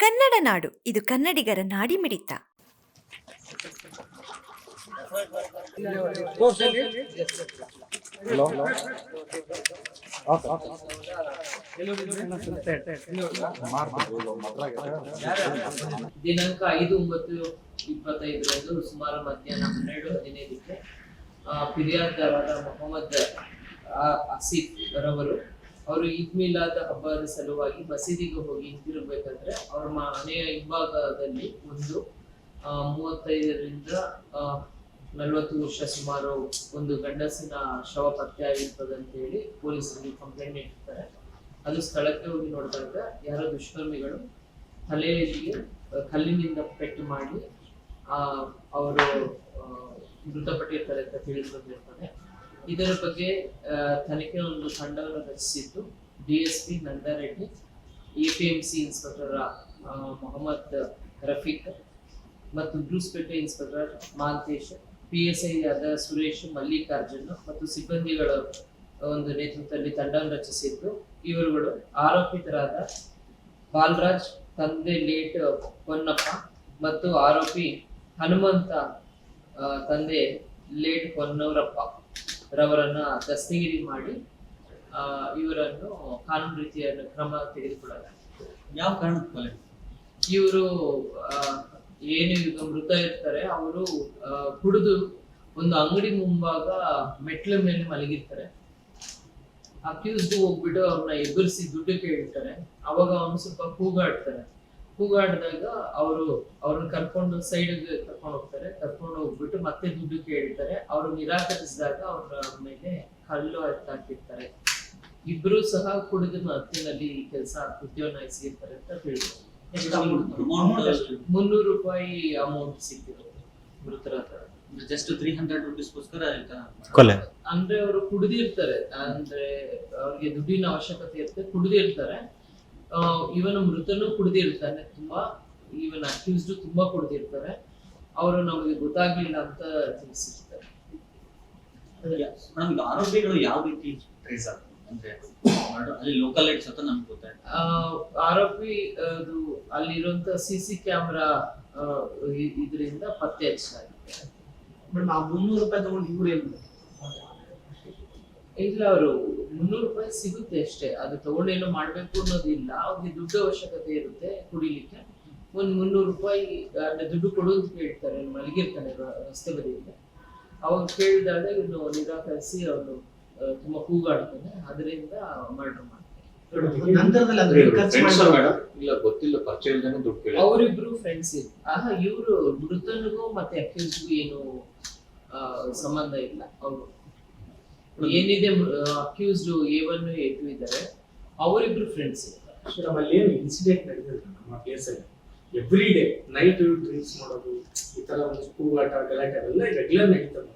ಕನ್ನಡ ನಾಡು. ಇದು ಕನ್ನಡಿಗರ ನಾಡಿ ಮಿಡಿತ ದಿನಾಂಕ ಐದು ಒಂಬತ್ತು ಇಪ್ಪತ್ತೈದರಂದು ಸುಮಾರು ಮಧ್ಯಾಹ್ನ ಹನ್ನೆರಡು ಹದಿನೈದಕ್ಕೆ ಆ, ಫಿರ್ಯಾದಿದಾರರಾದ ಮೊಹಮ್ಮದ್ ಆ- ಆಸಿಫ್ ರವರು ಅವರು ಈದ್ ಮಿಲಾದ್ ಹಬ್ಬದ ಸಲುವಾಗಿ ಮಸೀದಿಗೆ ಹೋಗಿ ಹಿಂತಿರುಗಬೇಕಾದ್ರೆ ಅವ್ರ ಮನೆಯ ಹಿಂಭಾಗದಲ್ಲಿ ಒಂದು ಮೂವತ್ತೈದರಿಂದ ನಲವತ್ತು ವರ್ಷ ಸುಮಾರು ಒಂದು ಗಂಡಸಿನ ಶವ ಪತ್ತೆ ಆಗಿರ್ತದೆ ಅಂತ ಹೇಳಿ ಪೊಲೀಸರಿಗೆ ಕಂಪ್ಲೇಂಟ್ ನೀಡಿರ್ತಾರೆ. ಅದು ಸ್ಥಳಕ್ಕೆ ಹೋಗಿ ನೋಡಿದಾಗ ಯಾರೋ ದುಷ್ಕರ್ಮಿಗಳು ತಲೆಯಲ್ಲಿ ಆ, ಕಲ್ಲಿನಿಂದ ಪೆಟ್ಟು ಮಾಡಿ ಆ ಅವರು ಮೃತಪಟ್ಟಿರ್ತಾರೆ ಅಂತ ತಿಳಿದು ಬಂದಿರ್ತಾರೆ ಇದರ ಬಗ್ಗೆ ತನಿಖೆ ಒಂದು ತಂಡವನ್ನು ರಚಿಸಿದ್ದು DSP Nandareddy, A P M C inspector Mohammad Rafiq ಮತ್ತು Brucepete inspector Mantesh P S I ಆದ ಸುರೇಶ್, ಮಲ್ಲಿಕಾರ್ಜುನ್ ಮತ್ತು ಸಿಬ್ಬಂದಿಗಳ ಒಂದು ನೇತೃತ್ವದಲ್ಲಿ ತಂಡವನ್ನು ರಚಿಸಿದ್ದು. ಇವರುಗಳು ಆರೋಪಿತರಾದ ಬಾಲರಾಜ್, ತಂದೆ ಲೇಟ್ ಪೊನ್ನಪ್ಪ ಮತ್ತು ಆರೋಪಿ ಹನುಮಂತ ತಂದೆ ಲೇಟ್ ಪೊನ್ನವರಪ್ಪ ರವರನ್ನ ದಸ್ತಗಿರಿ ಮಾಡಿ ಆ, ಇವರನ್ನು ಕಾನೂನು ರೀತಿಯ ಕ್ರಮ ತೆಗೆದುಕೊಳ್ಳಲಾಗಿದೆ. ಯಾವ ಕಾರಣಕ್ಕೆ ಕೊಲೆ ಇವರು ಏನು ಈಗ ಮೃತ ಇರ್ತಾರೆ ಅವರು ಕುಡಿದು ಒಂದು ಅಂಗಡಿ ಮುಂಭಾಗ ಮೆಟ್ಲ ಮೇಲೆ ಮಲಗಿರ್ತಾರೆ. ಅಕ್ಯೂಸ್ಡ್ ಹೋಗ್ಬಿಟ್ಟು ಅವ್ರನ್ನ ಎದುರಿಸಿ ದುಡ್ಡು ಕೇಳ್ತಾರೆ ಅವಾಗ ಅವನು ಸ್ವಲ್ಪ ಕೂಗಾಡ್ತಾರೆ. ಕೂಗಾಡಿದಾಗ ಅವರು ಅವ್ರನ್ನ ಕರ್ಕೊಂಡು ಸೈಡ್ ಕರ್ಕೊಂಡು ಹೋಗ್ತಾರೆ. ಕರ್ಕೊಂಡು ಹೋಗ್ಬಿಟ್ಟು ಮತ್ತೆ ದುಡ್ಡು ಕೇಳ್ತಾರೆ. ಅವ್ರು ನಿರಾಕರಿಸಿದಾಗ ಅವ್ರ ಮೇಲೆ ಕಲ್ಲು ಎತ್ತಾಕಿರ್ತಾರೆ. ಇಬ್ರು ಸಹ ಕುಡಿದು ಮತ್ತಿನಲ್ಲಿ ಈ ಕೆಲಸ ಉದ್ಯೋಗಿಸಿರ್ತಾರೆ ಅಂತ ತಿಳಿದ್ರು ಅಮೌಂಟ್ ಮುನ್ನೂರು ರೂಪಾಯಿ ಅಮೌಂಟ್ ಸಿಕ್ಕಿರೋದು. ಮೃತರ ಜಸ್ಟ್ ತ್ರೀ ಹಂಡ್ರೆಡ್ ರುಪೀಸ್ಗೋಸ್ಕರ ಕೊಲೆ. ಅಂದ್ರೆ ಅವರು ಕುಡಿದಿರ್ತಾರೆ. ಅಂದ್ರೆ ಅವ್ರಿಗೆ ದುಡ್ಡಿನ ಅವಶ್ಯಕತೆ ಇರುತ್ತೆ. ಕುಡಿದಿರ್ತಾರೆ. ಇವನು ಮೃತನು ಕುಡ್ದಿರ್ತಾನೆ. ತುಂಬಾ ಇವನ್ ಅಕ್ಯೂಸ್ಡ್ ತುಂಬಾ ಕುಡ್ದಿರ್ತಾರೆ. ಅವರು ನಮಗೆ ಗೊತ್ತಾಗ್ಲಿಲ್ಲ ಅಂತ ತಿಳಿಸಿರ್ತಾರೆ. ನಮ್ಗೆ ಆರೋಪಿಗಳು ಯಾವ ರೀತಿ ಟ್ರೇಸ್ ಆಗ್ತದೆ ಅಂದ್ರೆ ಅಲ್ಲಿ ಲೋಕಲ್ ಲೈಟ್ಸ್ ಅಂತ ನಮ್ಗೆ ಗೊತ್ತಾಯ್ತು. ಆ, ಆರೋಪಿ ಅದು ಅಲ್ಲಿರುವಂತ ಸಿ ಸಿ ಕ್ಯಾಮ್ರಾ ಇದರಿಂದ ಪತ್ತೆ ಹಚ್ಚಲಾಗಿದೆ ಮೇಡಮ್ ಆ ಮುನ್ನೂರು ರೂಪಾಯಿ ತಗೊಂಡು ಇವ್ರು ಏನ್ ಇಲ್ಲ ಅವರು ಮುನ್ನೂರು ರೂಪಾಯಿ ಸಿಗುತ್ತೆ ಅಷ್ಟೇ. ಅದು ತಗೊಂಡೇನೋ ಮಾಡ್ಬೇಕು ಅನ್ನೋದಿಲ್ಲ. ಅವ್ರಿಗೆ ದುಡ್ಡು ಅವಶ್ಯಕತೆ ಇರುತ್ತೆ ಕುಡಿಲಿಕ್ಕೆ. ಒಂದ್ ಮುನ್ನೂರು ರೂಪಾಯಿ ಅಂದ್ರೆ ದುಡ್ಡು ಕೊಡು ಅಂತ ಕೇಳ್ತಾರೆ. ಮಲಗಿರ್ತಾನೆ ರಸ್ತೆ ಬದಿಯಲ್ಲಿ ಅವಾಗ ಕೇಳಿದಾಗ ಇವನು ನಿರಾಕರಿಸಿ ಅವನು ತುಂಬಾ ಕೂಗಾಡ್ತಾನೆ ಅದರಿಂದ ಮರ್ಡರ್ ಮಾಡ್ತಾರೆ. ನಂತರದಲ್ಲಿ ಅದ್ರ ಖರ್ಚು ಮಾಡಿದ್ರು ಇಲ್ಲ ಗೊತ್ತಿಲ್ಲ. ಪರಿಚಯ ಇಲ್ದೇನೆ ದುಡ್ಡು ಕೇಳಿ ಅವರಿಬ್ರು ಫ್ರೆಂಡ್ಸ್ ಆಹಾ ಇವರು ಮೃತನಿಗೂ ಮತ್ತೆ ಅಕ್ಯೂಸ್ಗೂ ಏನು ಆ, ಸಂಬಂಧ ಇಲ್ಲ. ಅವರು. ಏನಿದೆ accused A one A two ಇದ್ದಾರೆ ಅವರಿಬ್ರು ಫ್ರೆಂಡ್ಸ್ ನಮ್ಮಲ್ಲಿ ಏನು ಇನ್ಸಿಡೆಂಟ್ ನಡೆದಿದೆ ನಮ್ಮ ಕೇಸಲ್ಲಿ ಎವ್ರಿ ಡೇ ನೈಟ್ ಡ್ರಿಂಕ್ಸ್ ಮಾಡೋದು ಈ ತರ ಒಂದು ಕೂಗಾಟ ಗಲಾಟೆ ಅವೆಲ್ಲ ರೆಗ್ಯುಲರ್ ನಡೀತದೆ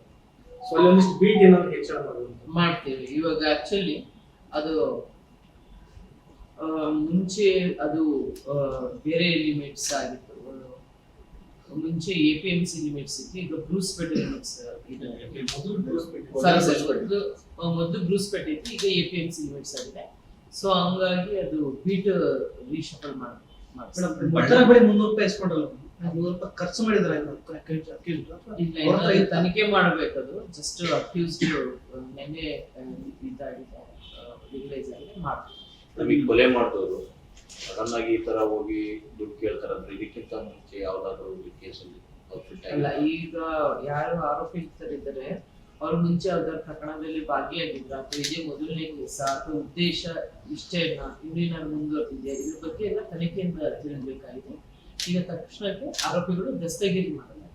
ಸೊ ಅಲ್ಲಿ ಒಂದಿಷ್ಟು ಬೀಟ್ ಏನಾದ್ರು ಹೆಚ್ಚಳ ಮಾಡೋದು. ಮಾಡ್ತೀವಿ. ಇವಾಗ ಆಕ್ಚುಲಿ ಅದು ಮುಂಚೆ ಅದು ಬೇರೆ ಲಿಮಿಟ್ಸ್ ಆಗಿತ್ತು. ಮುಂಚೆ A P M C limits ಇತ್ತು. ಈಗ ಬ್ರೂಸ್ಪೇಟೆ ಲಿಮಿಟ್ಸ್ ಇದೆ ಮೊದಲು ತೋರಿಸ್ಬಿಟ್ಟು. ಸಾರಿ ಸರ್ ಮೊದಲು ಮೊದಲು ಬ್ರೂಸ್ಪೇಟೆ ಇತ್ತು ಈಗ A P M C limits ಆಗಿದೆ. ಸೊ ಹಂಗಾಗಿ ಅದು ಬೀಟ್ ರೀಶಫಲ್ ಮಾಡಿ ಬಳಿ ಮುನ್ನೂರು ರೂಪಾಯಿ ನೂರು ರೂಪಾಯಿ ಖರ್ಚು ಮಾಡಿದ್ರೆ ಇಲ್ಲ ತನಿಖೆ ಮಾಡಬೇಕದು ಜಸ್ಟ್ ಅಕ್ಯೂಸ್ಡ್ ನೆನ್ನೆ ಆ, ಇದಾಗಿದೆ ರಿಲೈಸ್ ಆಗಿದೆ ಮಾಡ್ತೀವಿ ನಮಗೆ ಕೊಲೆ ಮಾಡಿದವರು ಸಡನ್ ಆಗಿ ಈ ತರ ಹೋಗಿ ದುಡ್ಡು ಕೇಳ್ತಾರೆ ಅಂದ್ರೆ ಇದಕ್ಕಿಂತ ಮುಂಚೆ ಯಾವ್ದಾದ್ರು ಕೇಸಲ್ಲಿ ಆಗಿಲ್ಲ. ಈಗ ಯಾರು ಆರೋಪಿತರಿದ್ದಾರೆ ಅವ್ರ ಮುಂಚೆ ಅದರ ಪ್ರಕರಣದಲ್ಲಿ ಭಾಗಿಯಾಗಿದ್ರ ಅಥವಾ ಇದೇ ಮೊದಲನೇ ಕೇಸ ಅಥವಾ ಉದ್ದೇಶ ಇಷ್ಟೇನ ಇನ್ನೇನ ಮುಂದುವರೆದಿದೆಯಾ ಇದ್ರ ಬಗ್ಗೆ ಎಲ್ಲ ತನಿಖೆಯಿಂದ ತಿಳಿಬೇಕಾಗಿದೆ ಈಗ ತಕ್ಷಣಕ್ಕೆ ಆರೋಪಿಗಳು ದಸ್ತಗಿರಿ ಮಾಡಲಾಗಿದೆ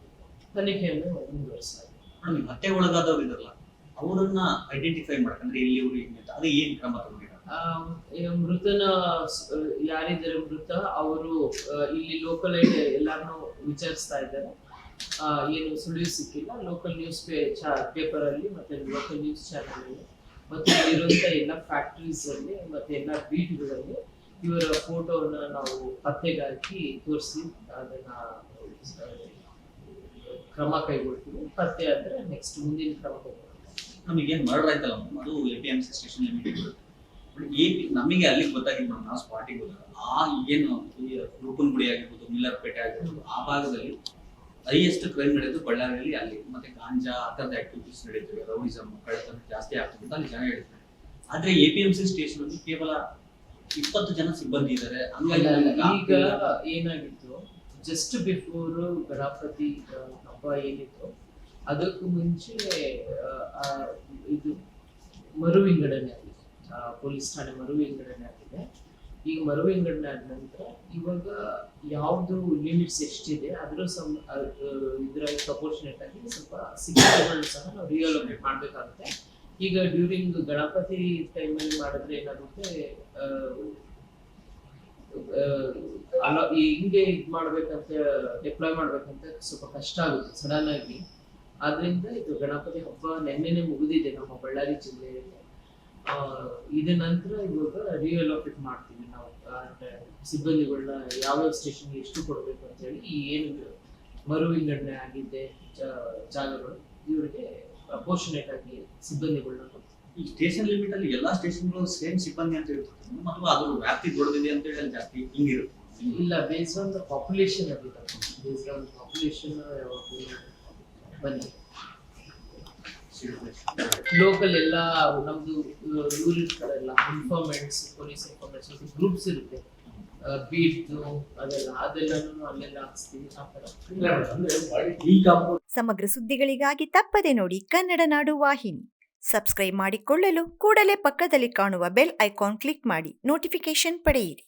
ತನಿಖೆಯನ್ನು ಮುಂದುವರಿಸಲಾಗಿದೆ ಮತ್ತೆ ಒಳಗಾದವ್ರು ಇದಾರಲ್ಲ ಅವರನ್ನ ಐಡೆಂಟಿಫೈ ಮಾಡ್ಕೊಂಡ್ರೆ ಇಲ್ಲಿ ಅವರು ಅದೇ ಅಂತ ಅದು ಏನ್ ಕ್ರಮ ತಗೊಂಡಿದ್ದಾರೆ ಮೃತನ ಯಾರಿದ್ದಾರೆ ಮೃತ ಅವರು ಇಲ್ಲಿ ಲೋಕಲ್ ಎಲ್ಲಾರನ್ನು ವಿಚಾರಿಸ್ತಾ ಇದ್ದಾರೆ ಏನು ಸುಳಿವು ಸಿಕ್ಕಿಲ್ಲ. ಲೋಕಲ್ ನ್ಯೂಸ್ ಪೇಪರ್ ಅಲ್ಲಿ ಮತ್ತೆ ಲೋಕಲ್ ನ್ಯೂಸ್ ಚಾನಲ್ ಅಲ್ಲಿ. ಮತ್ತೆ ಇರುವಂತ ಎಲ್ಲ ಫ್ಯಾಕ್ಟರೀಸ್ ಅಲ್ಲಿ ಮತ್ತೆ ಎಲ್ಲ ಬೀಟ್ಗಳಲ್ಲಿ ಇವರ ಫೋಟೋನ ನಾವು ಪತ್ತೆಗಾಕಿ ತೋರಿಸಿ ಅದನ್ನ ಕ್ರಮ ಕೈಗೊಳ್ತೀವಿ. ಪತ್ತೆ ಆದ್ರೆ ನೆಕ್ಸ್ಟ್ ಮುಂದಿನ ಕ್ರಮ ಕೈಗೊಳ್ತೀವಿ. ನಮಗೆ ಏನು ಮರ್ಡರ್ ಆಯ್ತಲ್ಲ ಅದು A P M C station limit ಏನ್ ನಮಗೆ ಅಲ್ಲಿಗೆ ಗೊತ್ತಾಗಿದ್ದು ನಾವು ಸ್ಪಾಟಿಗೆ ಹೋದಾಗ. ಆ ಏನು ಈ ರೂಪನಗುಡಿ ಆಗಿರ್ಬೋದು ಮಿಲ್ಲರ್ಪೇಟೆ ಆಗಿರ್ಬೋದು, ಆ ಭಾಗದಲ್ಲಿ ಹೈಯೆಸ್ಟ್ ಕ್ರೈಮ್ ನಡೆಯೋದು ಬಳ್ಳಾರಿಯಲ್ಲಿ ಅಲ್ಲಿ ಮತ್ತೆ ಗಾಂಜಾ ಆ ಥರದ ಆಕ್ಟಿವಿಟೀಸ್ ನಡೀತವೆ. ರೌಡಿಸಮ್ ಕಳ್ಳತನ ಜಾಸ್ತಿ ಆಗ್ತದೆ ಅಂತ ಅಲ್ಲಿ ಜನ ಹೇಳ್ತಾರೆ. ಆದ್ರೆ A P M C station ಅಲ್ಲಿ ಕೇವಲ ಇಪ್ಪತ್ತು ಜನ ಸಿಬ್ಬಂದಿ ಇದ್ದಾರೆ ಈಗ ಏನಾಗಿತ್ತು? ಜಸ್ಟ್ ಬಿಫೋರ್ ಗಣಪತಿ ಹಬ್ಬ ಏನಿತ್ತು ಅದಕ್ಕೂ ಮುಂಚೆ ಇದು ಮರು ವಿಂಗಡಣೆ ಆಗಿದೆ. ಆ, ಪೊಲೀಸ್ ಠಾಣೆ ಮರು ವಿಂಗಡಣೆ ಆಗಿದೆ. ಈಗ ಆದ ನಂತರ ಇವಾಗ ಯಾವ್ದು ಲಿಮಿಟ್ಸ್ ಎಷ್ಟಿದೆ, ಅದರ ಸಮ ಇದರ ಪ್ರಪೋರ್ಷನೇಟ್ ಆಗಿ ಸ್ವಲ್ಪ ಸಿಗ್ನಲ್ ಸಹ ನಾವು ರಿಯಲೋಕೇಟ್ ಮಾಡಬೇಕಾಗುತ್ತೆ. ಈಗ ಡ್ಯೂರಿಂಗ್ ಗಣಪತಿ ಟೈಮಲ್ಲಿ ಮಾಡಿದ್ರೆ ಏನಾಗುತ್ತೆ ಅಲ್ಲ ಹಿಂಗೆ ಇದ್ ಮಾಡ್ಬೇಕಂತ ಡಿಪ್ಲಾಯ್ ಮಾಡ್ಬೇಕಂತ ಸ್ವಲ್ಪ ಕಷ್ಟ ಆಗುತ್ತೆ ಸಡನ್ ಆಗಿ ಆದ್ರಿಂದ ಇದು ಗಣಪತಿ ಹಬ್ಬ ನೆನ್ನೆನೆ ಮುಗಿದಿದೆ ನಮ್ಮ ಬಳ್ಳಾರಿ ಜಿಲ್ಲೆಯಲ್ಲಿ. ಇದ ನಂತರ ಇವಾಗ ರಿಯಲೋಕೇಟ್ ಮಾಡ್ತೀವಿ. ಸಿಬ್ಬಂದಿಗಳನ್ನ ಯಾವ ಸ್ಟೇಷನ್ಗೆ ಎಷ್ಟು ಕೊಡಬೇಕು ಅಂತ ಹೇಳಿ ಈ ಏನು ಮರು ವಿಂಗಡಣೆ ಆಗಿದೆ ಜಾ- ಜಾಗಗಳು ಇವರಿಗೆ ಪ್ರಪೋರ್ಷನೇಟ್ ಆಗಿ ಸಿಬ್ಬಂದಿಗಳನ್ನ ಈ ಸ್ಟೇಷನ್ ಲಿಮಿಟ್ ಅಲ್ಲಿ ಎಲ್ಲಾ ಸ್ಟೇಷನ್ಗಳು ಸೇಮ್ ಸಿಬ್ಬಂದಿ ಅಂತ ಹೇಳ್ತಾರೆ ಅಥವಾ ಅದು ವ್ಯಾಪ್ತಿ ದೊಡ್ಡದಿದೆ ಅಂತ ಹೇಳಿ ಜಾಸ್ತಿ ಹಿಂಗಿರುತ್ತೆ. ಇಲ್ಲ ಬೇಸ್ ಆನ್ ದ ಪಾಪ್ಯುಲೇಷನ್ ಆಗಿದೆ ಬೇಸ್ ಆನ್ ಪಾಪ್ಯುಲೇಷನ್ ಬನ್ನಿ ಲೋಕಲ್ ಎಲ್ಲ ನಮ್ದು ಇವ್ರು ಇರ್ತಾರಲ್ಲ ಇನ್ಫಾರ್ಮೆಂಟ್ಸ್ ಪೊಲೀಸ್ ಇನ್ಫಾರ್ಮೆಂಟ್ಸ್ ಗ್ರೂಪ್ಸ್ ಇರುತ್ತೆ. ಬೀಟ್ದು ಅದೆಲ್ಲ ಅದೆಲ್ಲನೂ ಅಲ್ಲೆಲ್ಲ ಹಾಕ್ಸ್ತೀವಿ ಆ ಥರ. ಇಲ್ಲ ಮೇಡಮ್ ಅಂದ್ರೆ ಬಾಡಿ ಡಿಕಾಂಪೋಸ್ ಸಮಗ್ರ ಸುದ್ದಿಗಳಿಗಾಗಿ ತಪ್ಪದೆ ನೋಡಿ ಕನ್ನಡ ನಾಡು ವಾಹಿನಿ. ಸಬ್ಸ್ಕ್ರೈಬ್ ಮಾಡಿಕೊಳ್ಳಲು ಕೂಡಲೇ ಪಕ್ಕದಲ್ಲಿ ಕಾಣುವ ಬೆಲ್ ಐಕಾನ್ ಕ್ಲಿಕ್ ಮಾಡಿ ನೋಟಿಫಿಕೇಶನ್ ಪಡೆಯಿರಿ.